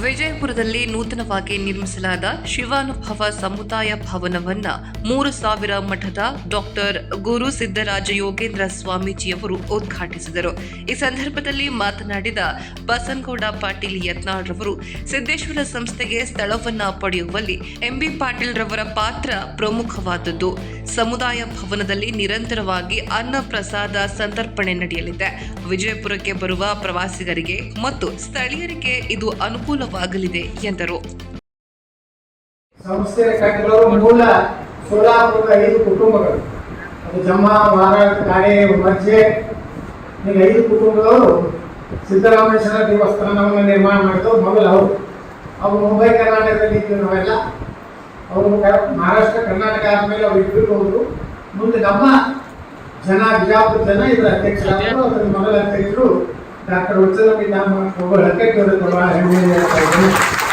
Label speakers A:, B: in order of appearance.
A: ವಿಜಯಪುರದಲ್ಲಿ ನೂತನವಾಗಿ ನಿರ್ಮಿಸಲಾದ ಶಿವಾನುಭವ ಸಮುದಾಯ ಭವನವನ್ನ ಮೂರು ಸಾವಿರ ಮಠದ ಡಾಕ್ಟರ್ ಗುರು ಸಿದ್ದರಾಜ ಯೋಗೇಂದ್ರ ಸ್ವಾಮೀಜಿಯವರು ಉದ್ಘಾಟಿಸಿದರು. ಈ ಸಂದರ್ಭದಲ್ಲಿ ಮಾತನಾಡಿದ ಬಸನಗೌಡ ಪಾಟೀಲ್ ಯತ್ನಾಳ್ ರವರು ಸಿದ್ದೇಶ್ವರ ಸಂಸ್ಥೆಗೆ ಸ್ಥಳವನ್ನ ಪಡೆಯುವಲ್ಲಿ ಎಂಬಿ ಪಾಟೀಲ್ ರವರ ಪಾತ್ರ ಪ್ರಮುಖವಾದದ್ದು. ಸಮುದಾಯ ಭವನದಲ್ಲಿ ನಿರಂತರವಾಗಿ ಅನ್ನ ಪ್ರಸಾದ ಸಂತರ್ಪಣೆ ನಡೆಯಲಿದೆ. ವಿಜಯಪುರಕ್ಕೆ ಬರುವ ಪ್ರವಾಸಿಗರಿಗೆ ಮತ್ತು ಸ್ಥಳೀಯರಿಗೆ ಇದು ಅನುಕೂಲವಾಗಲಿದೆ ಎಂದರು.
B: ಸಂಸ್ಥೆ ಮೂಲ ಸೋಲಾಪುರದ ಐದು ಕುಟುಂಬಗಳು. ಅದು ಜಮ್ಮ ಮಹಾರಾಜ ಕಾಡೆ ಮಜ್ಜೆ ಈಗ ಐದು ಕುಟುಂಬದವರು ಸಿದ್ದರಾಮೇಶ್ವರ ದೇವಸ್ಥಾನವನ್ನು ನಿರ್ಮಾಣ ಮಾಡಿದವರು ಮೊದಲು ಅವರು. ಅವರು ಮುಂಬೈ, ಕರ್ನಾಟಕದಲ್ಲಿ ಇದ್ದು ನಾವೆಲ್ಲ. ಅವರು ಮಹಾರಾಷ್ಟ್ರ, ಕರ್ನಾಟಕ ಆದಮೇಲೆ ಅವರು ಇಟ್ಬಿಟ್ಟು ಹೋದ್ರು ಮುಂದೆ ನಮ್ಮ ಜನ, ಬಿಜಾಪುರ ಜನ ಇದರ ಅಧ್ಯಕ್ಷರಾದರು ಅದರ ಮೊದಲ ಅಧ್ಯಕ್ಷರು डॉक्टर उच्चलपी नाम वळखै करत आहे